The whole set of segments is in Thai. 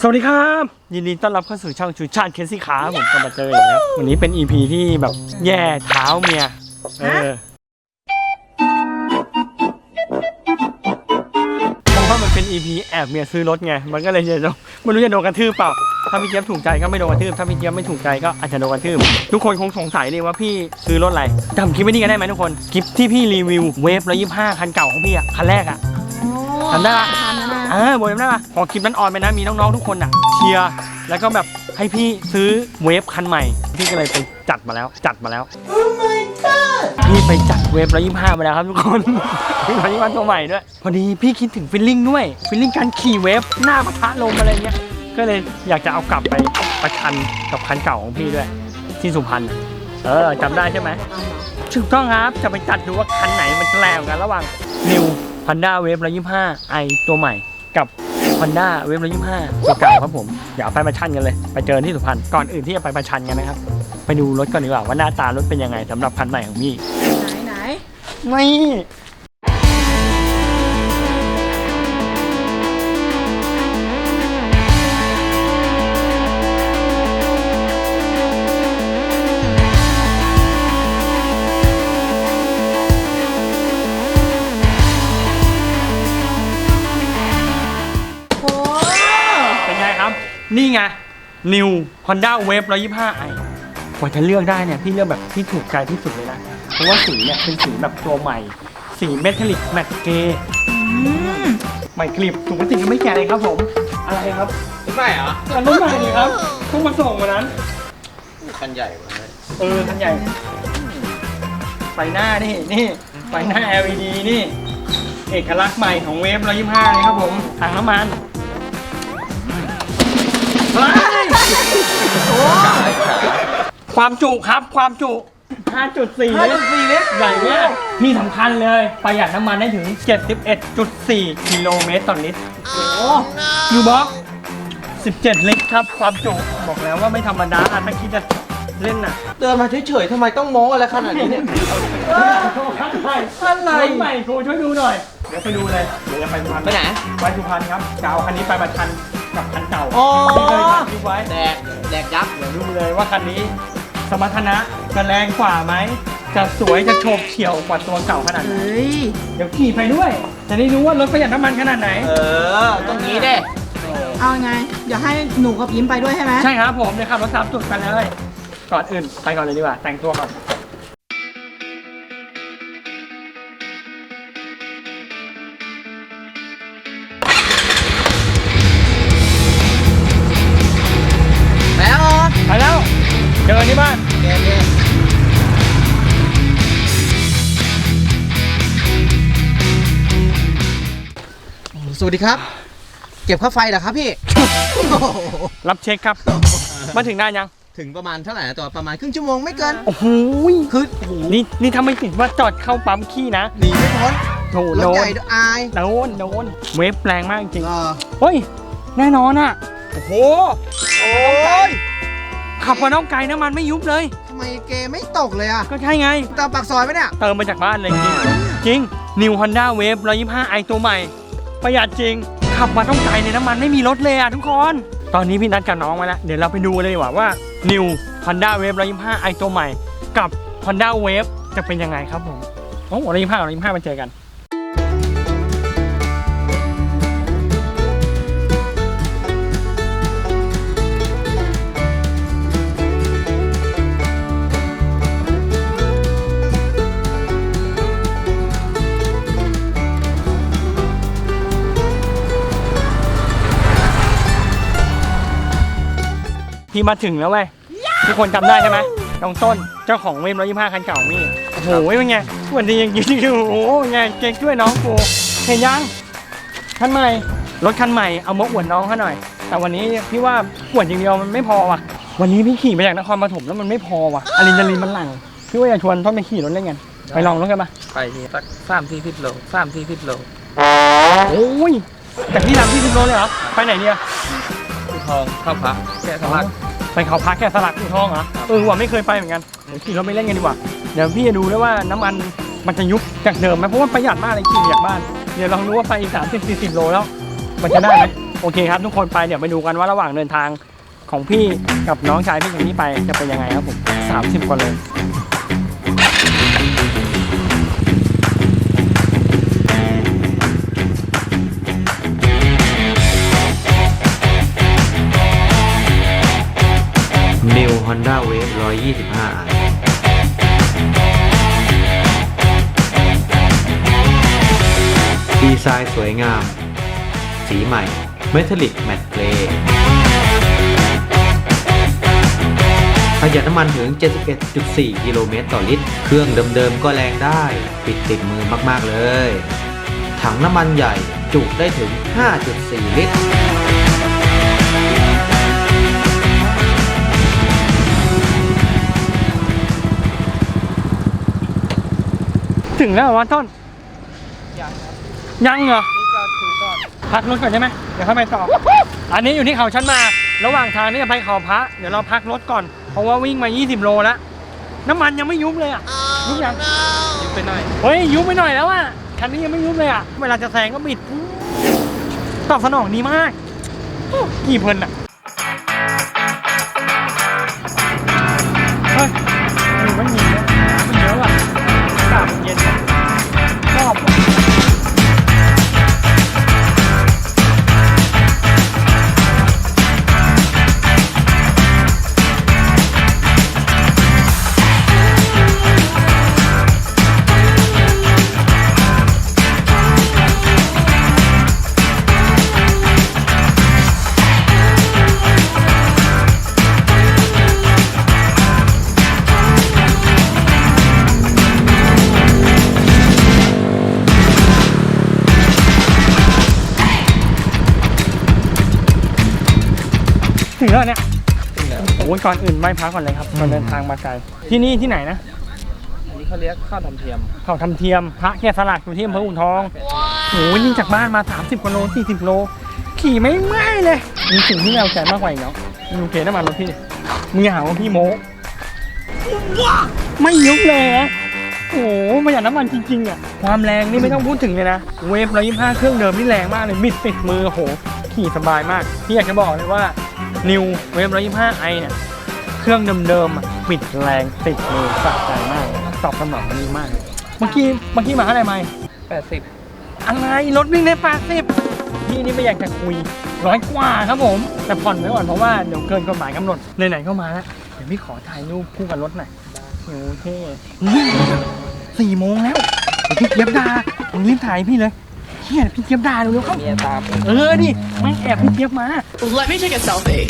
สวัสดีครับ ยินดีต้อนรับเข้าสู่ช่องชูชาติเคสซี่ขาผมกลับมาเจออีกแล้ววันนี้เป็น EP ที่แบบแย่เท้าเมียเออเพราะว่ามันเป็น EP แอบเมียซื้อรถไง มันก็เลยจะโดนไม่รู้จะโดนกระทืบเปล่า ถ้าพี่เจี๊ยบถูกใจก็ไม่โดนกระทืบถ้าพี่เจี๊ยบไม่ถูกใจก็อาจจะโดนกระทืบทุกคนคงสงสัยเลยว่าพี่ซื้อรถอะไรจำคลิปไว้นี่กันได้ไหมทุกคนคลิปที่พี่รีวิวเวฟร้อยยี่ห้าคันเก่าของพี่อะคันแรกอะทำได้ปะ ทำแล้วนะ เออบอกได้ปะพอคลิปนั้นออนไปนะมีน้องๆทุกคนอะเชียร์แล้วก็แบบให้พี่ซื้อเวฟคันใหม่ พี่ก็เลยไปจัดมาแล้ว จัดมาแล้ว พี่ไปจัดเวฟร้อยยี่ห้ามาแล้วครับทุกคนร้อยยี่ห้าตัวใหม่ด้วย พอดีพี่คิดถึงฟิลลิ่งด้วยฟิลลิ่งการขี่เวฟหน้าปะทะลมอะไรเงี้ย ก็เลยอยากจะเอากลับไปประชันกับคันเก่าของพี่ด้วย ที่สุพรรณเออจำได้ใช่ไหมถูกต้องครับจะไปจัดดูว่าคันไหนมันจะแรงกว่ากันระหว่าง New Honda Wave 125 i ตัวใหม่ กับ Honda Wave 125ตัวเก่าครับผมเดี๋ยวเอาไปประชันกันเลย ไปเจอที่สุพรรณก่อนอื่นที่จะไปประชันกันนะครับ ไปดูรถก่อนดีกว่าว่าหน้าตารถเป็นยังไงสำหรับคันใหม่ของพี่ไหนไหนไม่เป็น นี่ไง New Honda Wave 125 i กว่าจะเลือกได้เนี่ย พี่เลือกแบบที่ถูกใจที่สุดเลยนะ เพราะว่าสีเนี่ยเป็นสีแบบตัวใหม่ สีเมทัลลิกแมตเกใหม่กริบถุงพลาสติกยังไม่แกะเลยครับผม อะไรครับไม่เหรออันนั้นใหม่เลยครับเพิ่งมาส่งวันนั้น คันใหญ่กว่านั้นเออคันใหญ่ไฟหน้านี่นี่ไฟหน้า LED นี่ เอกลักษณ์ใหม่ของเวฟ125เลยครับผมถังน้ำมัน ความจุครับความจุ 5.4 ลิตร5.4ลิตรใหญ่มากที่สำคัญเลยประหยัดน้ำมันได้ถึง 71.4 กิโลเมตรต่อลิตรโอ้ยูบ็อก17 ลิตรครับ ความจุ บอกแล้วว่าไม่ธรรมดาถ้าคิดจะเล่นน่ะเดินมาเฉยๆทำไมต้องโม้อะไรขนาดนี้เนี่ยคันใหม่อะไรรถใหม่ครูช่วยดูหน่อย เดี๋ยวไปดูเลย เดี๋ยวจะไปสุพรรณไปไหน ไปสุพรรณครับจะเอาคันนี้ไปประชัน กับคันเก่าอ๋อ ที่เคยทำคลิปไว้แดกแดกยักษ์เดี๋ยวดูเลยว่าคันนี้ สมรรถนะจะแรงกว่าไหม จะสวยจะโฉบเฉี่ยวกว่าตัวเก่าขนาดไหนเฮ้ย เดี๋ยวขี่ไปด้วย จะได้รู้ว่ารถประหยัดน้ำมันขนาดไหน เออตรงนี้เด้เอาไง เดี๋ยวให้หนูกับยิ้มไปด้วยใช่ไหม ใช่ครับผมเดี๋ยวขับรถตามจุดกันเลย ก่อนอื่นไปก่อนเลยดีกว่า แต่งตัวก่อน สวัสดีครับ เก็บค่าไฟเหรอครับพี่ รับเช็คครับ มาถึงนานยัง ถึงประมาณเท่าไหร่นะตัวประมาณครึ่งชั่วโมงไม่เกิน โอ้โหคือโอ้โหนี่นี่ถ้าไม่ติดว่าจอดเข้าปั๊มขี้นะหนีไม่พ้นโถรโดถใหนญ่ด้วยอายโดนโดนเวฟแรงมากจริงเออเฮ้ย แน่นอนอะ โอ้โห โอ้ยขับมาน้องไกลน้ำมันไม่ยุบเลย ทำไมเกมไม่ตกเลยอะก็ใช่ไง ตามปากซอยไหมเนี่ย เติมมาจากบ้านเลยจริงจริง New Honda Wave 125 i ตัวใหม่ ประหยัดจริง ขับมาต้องไกลในน้ำมันไม่มีรถเลยอะทุกคน ตอนนี้พี่นัดกับน้องมาแล้วเดี๋ยวเราไปดูเลยดีกว่าว่า New Honda Wave 125 i ตัวใหม่ กับ Honda Wave จะเป็นยังไงครับผมโอ้โห125กับ125มาเจอกัน พี่มาถึงแล้วเว้ยทุกคนจำได้ใช่ไหมน้องต้นเจ้าของเวฟร้อยยี่ห้าคันเก่ามี่โอ้โหเป็นไงสวัสดียังยืนอยู่โอ้โหไงเก่งช่วยน้องกูเห็นยังคันใหม่รถคันใหม่เอามาอวดน้องเขาหน่อย แต่วันนี้พี่ว่าอวดอย่างเดียวมันไม่พอว่ะ วันนี้พี่ขี่มาจากนครปฐมแล้วมันไม่พอว่ะอลินจารีมันหลังพี่ว่าอยากชวนต้นไปขี่รถเล่นกันไปลองรถกันปะไปนี่สักสามสี่สิบโลสามสี่สิบโลโอ้ยจากที่ทำที่สิบโลเลยเหรอไปไหนเนี่ยผู้ทองเข้าพักแกะสลัก ไปเขาพักแค่สลักอู่ทองเหรอเออว่าไม่เคยไปเหมือนกันเดี๋ยวขี่รถไปเล่นกันดีกว่าเดี๋ยวพี่จะดูด้วยว่าน้ำมันมันจะยุบจากเดิมไหมเพราะว่าประหยัดมากเลยขี่จากบ้าน เดี๋ยวลองดูว่าไปอีกสามสิบสี่สิบโลแล้ว มันจะได้ไหมโอเคครับทุกคนไปเดี๋ยวไปดูกันว่าระหว่างเดินทางของพี่กับน้องชายพี่คนนี้ไปจะเป็นยังไงครับผม30กว่าเลย Honda Wave 125i ดีไซน์สวยงาม สีใหม่ Metallic Matte Gray ประหยัดน้ำมันถึง 71.4 กิโลเมตรต่อลิตร เครื่องเดิมๆก็แรงได้ ปิดติดมือมากๆเลย ถังน้ำมันใหญ่จุได้ถึง 5.4 ลิตร ถึงแล้วเหรอวะต้น ยังครับยังเหรอ นี่ก็คือก็พักรถก่อนใช่ไหมเดี๋ยวค่อยไปต่อ อันนี้อยู่ที่เขาชันมา ระหว่างทางนี่จะไปเขาพระ เดี๋ยวเราพักรถก่อน เพราะว่าวิ่งมา 20 โลแล้ว น้ำมันยังไม่ยุบเลยอะ ยุบยังยืมไปหน่อยเฮ้ย ยุบไปหน่อยแล้วอะ คันนี้ยังไม่ยุบเลยอะ เวลาจะแซงก็บิด ตอบสนองดีมากกี่เพลินอะ เฮ้ยหนูไม่มี งแล้วเนี่ยถึงแล้วโอ้ยก่อนอื่นไม่พักก่อนเลยครับก่อนเดินทางมาไกลที่นี่ที่ไหนนะอันนี้เขาเรียกข้าวทำเทียมเขาทำเทียมพระแกะสลักอยู่ที่อำเภออู่ทองโอ้ยนี่จากบ้านมา 30กิโล40โลขี่ไม่เมื่อยเลยมีสิ่งที่เราใจมากกว่าอีกเนาะมึงเกน้ำมันรถพี่ดิมึงอย่าหาว่าพี่โม้ไม่ยุบเลยนะโอ้โหประหยัดน้ำมันจริงๆอะความแรงนี่ไม่ต้องพูดถึงเลยนะ เวฟร้อยยี่ห้าเครื่องเดิมนี่แรงมากเลยบิดติดมือโอ้โหขี่สบายมาก พี่อยากจะบอกเลยว่า นิวเวฟร้อยยี่ห้าไอเนี่ยเครื่องเดิมๆอะบิดแรงติดมือสะใจมาก ตอบสนองดีมาก เมื่อกี้เมื่อกี้มาเท่าไหร่ไหม80อะไรรถวิ่งได้แปดสิบพี่นี่ไม่อยากจะคุยร้อยกว่าครับผม แต่ผ่อนไว้ก่อนเพราะว่าเดี๋ยวเกินกฎหมายกำหนดไหนๆก็มาแล้วเดี๋ยวพี่ขอถ่ายรูปคู่กับรถหน่อยโอเคอุ๊ยสี่โมงแล้วเดี๋ยวพี่เจี๊ยบดาผมรีบถ่ายพี่เลย เฮียพี่เจี๊ยบดาเร็วๆเข้าเมียตามเออดิไม่แอบพี่เจี๊ยบมา Let me take a selfie.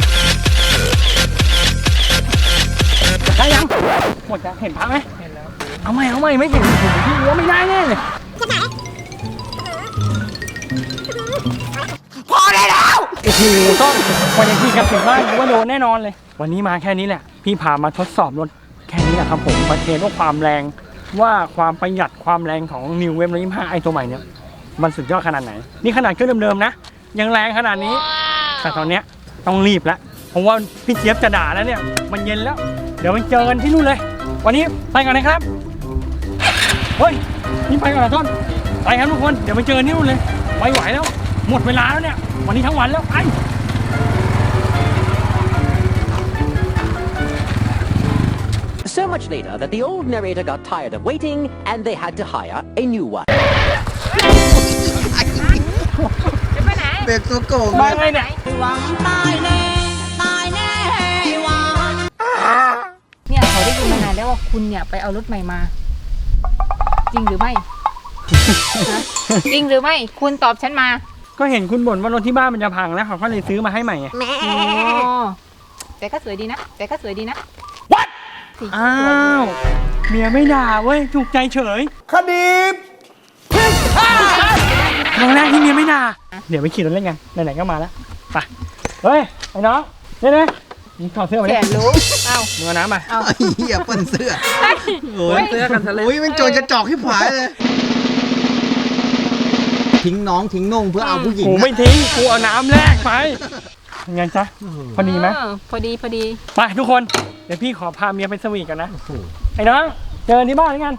ได้ยังหมดจะเห็นพระไหมเห็นแล้วเอาไม่เอาไม่ไม่เห็นผมพี่ว่าไม่ได้แน่เลยพอได้แล้ว โอ้โหต้องวันนี้พี่กลับถึงบ้านว่าโดนแน่นอนเลย วันนี้มาแค่นี้แหละ พี่พามาทดสอบรถแค่นี้แหละครับผมมาเทสว่าความแรงว่าความประหยัดความแรงของ New Wave 125 i ตัวใหม่เนี่ย มันสุดยอดขนาดไหน นี่ขนาดเครื่องเดิมๆนะ ยังแรงขนาดนี้ แต่ตอนเนี้ยต้องรีบแล้ว เพราะว่าพี่เจี๊ยบจะด่าแล้วเนี่ย มันเย็นแล้ว เดี๋ยวไปเจอกันที่นู่นเลย วันนี้ไปก่อนนะครับ เฮ้ย นี่ไปก่อนนะต้น ไปครับทุกคน เดี๋ยวไปเจอกันที่นู่นเลย ไปไหวแล้ว หมดเวลาแล้วเนี่ย วันนี้ทั้งวันแล้วไป So much later that the old narrator got tired of waiting and they had to hire a new one. เบรกตัวโกงมาไงเนี่ยเนี่ยเขาได้ยินมานานแล้วว่าคุณเนี่ยไปเอารถใหม่มา จริงหรือไม่ฮะจริงหรือไม่ คุณตอบฉันมาก็เห็นคุณบ่นว่ารถที่บ้านมันจะพังแล้วเขาก็เลยซื้อมาให้ใหม่ไงอ๋อแต่ก็สวยดีนะแต่ก็สวยดีนะ What? สีสวยดีอ้าวเมียไม่ด่าเว้ยถูกใจเฉย คดี ครั้งแรกที่เมียไม่ด่าเดี๋ยวไปขี่รถเล่นกันไหนๆก็มาแล้วไปเฮ้ยไอ้น้องเดี๋ยวนะมึงถอดเสื้อมาแสดินรู้เอ้ามึงเอาน้ำมาเอ้าไอ้เหี้ยเปิ้นเสื้อโอ้ยเสื้อกันทะเล โอ้ยมันโจรกระจอกที่ผายเลย ทิ้งน้องทิ้งนุ่งเพื่อเอาผู้หญิงกูอะไม่ทิ้งกูเอาน้ำแรกไปยังไงจ๊ะพอดีไหมเออพอดีพอดีไปทุกคนเดี๋ยวพี่ขอพาเมียไปสวีทกันนะ ไอ้น้องเจอกันที่บ้านแล้วกัน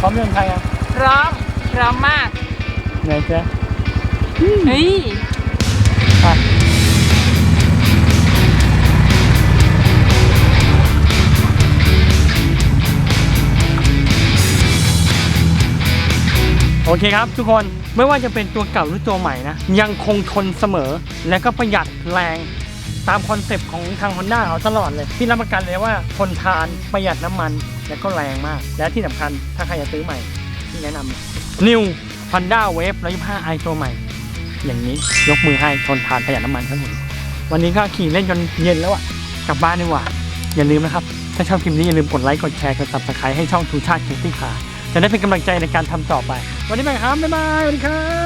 พร้อมเดินทางยังพร้อม พร้อมมากไหนเจ๊เฮ้ยไปโอเคครับทุกคนไม่ว่าจะเป็นตัวเก่าหรือตัวใหม่นะ ยังคงทนเสมอ และก็ประหยัดแรงตามคอนเซปต์ของทาง Honda เขาตลอดเลย ที่รับประกันเลยว่าทนทานประหยัดน้ำมัน และก็แรงมาก และที่สำคัญถ้าใครจะซื้อใหม่ ที่แนะนำ New Honda Wave 125 i ตัวใหม่ อย่างนี้ยกมือให้ทนทานประหยัดน้ำมันครับผมวันนี้ก็ขี่เล่นจนเย็นแล้วอะกลับบ้านดีกว่า อย่าลืมนะครับ ถ้าชอบคลิปนี้อย่าลืมกดไลค์ กดแชร์ กด subscribe ให้ช่องทูชาติเคสตี้คาจะได้เป็นกำลังใจในการทำต่อไป วันนี้ไปครับ บ๊ายบายสวัสดีครับ